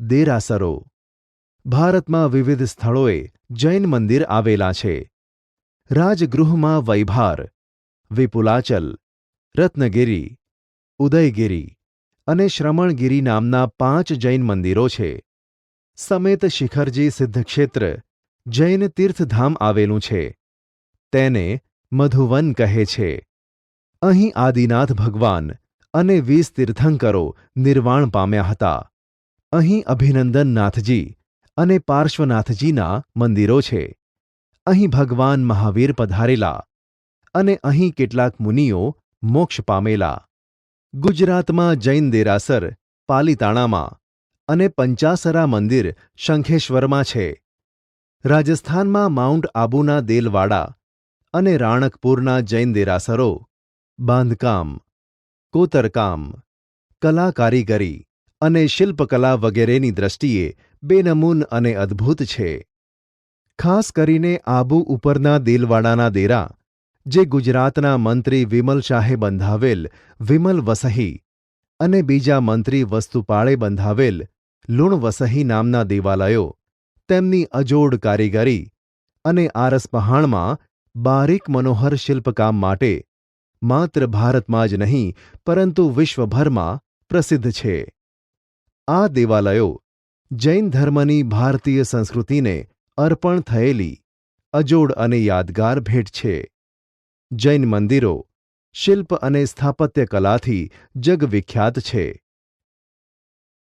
દેરાસરો. ભારતમાં વિવિધ સ્થળોએ જૈન મંદિર આવેલા છે. રાજગૃહમાં વૈભાર, વિપુલાચલ, રત્નગિરી, ઉદયગિરી અને શ્રમણગિરી નામના પાંચ જૈન મંદિરો છે. સમેત શિખરજી સિદ્ધક્ષેત્ર જૈન તીર્થધામ આવેલું છે. તેને મધુવન કહે છે. અહીં આદિનાથ ભગવાન અને વીસ તીર્થંકરો નિર્વાણ પામ્યા હતા. અહીં અભિનંદનનાથજી અને પાર્શ્વનાથજીના મંદિરો છે. અહીં ભગવાન મહાવીર પધારેલા અને અહીં કેટલાક મુનિઓ મોક્ષ પામેલા. ગુજરાતમાં જૈન દેરાસર, પાલીતાણામાં અને પંચાસરા મંદિર શંખેશ્વરમાં છે. રાજસ્થાનમાં માઉન્ટ આબુના દેલવાડા અને રાણકપુરના જૈન દેરાસરો, બાંધકામ, કોતરકામ, કલા કારીગરી અને શિલ્પકલા વગેરેની દ્રષ્ટિએ બેનમૂન અને અદ્ભુત છે. ખાસ કરીને આબુ ઉપરના દિલવાડાના દેરા, જે ગુજરાતના મંત્રી વિમલ શાહે બંધાવેલ વિમલ વસહી અને બીજા મંત્રી વસ્તુપાળે બંધાવેલ લુણ વસહી નામના દેવાલયો, તેમની અજોડ કારીગરી અને આરસપહાણમાં બારીક મનોહર શિલ્પકામ માટે માત્ર ભારતમાં જ નહીં, પરંતુ વિશ્વભરમાં પ્રસિદ્ધ છે. આ દેવાલયો જૈન ધર્મની ભારતીય સંસ્કૃતિને અર્પણ થયેલી અજોડ અને યાદગાર ભેટ છે. જૈન મંદિરો, શિલ્પ અને સ્થાપત્ય કલાથી જગવિખ્યાત છે.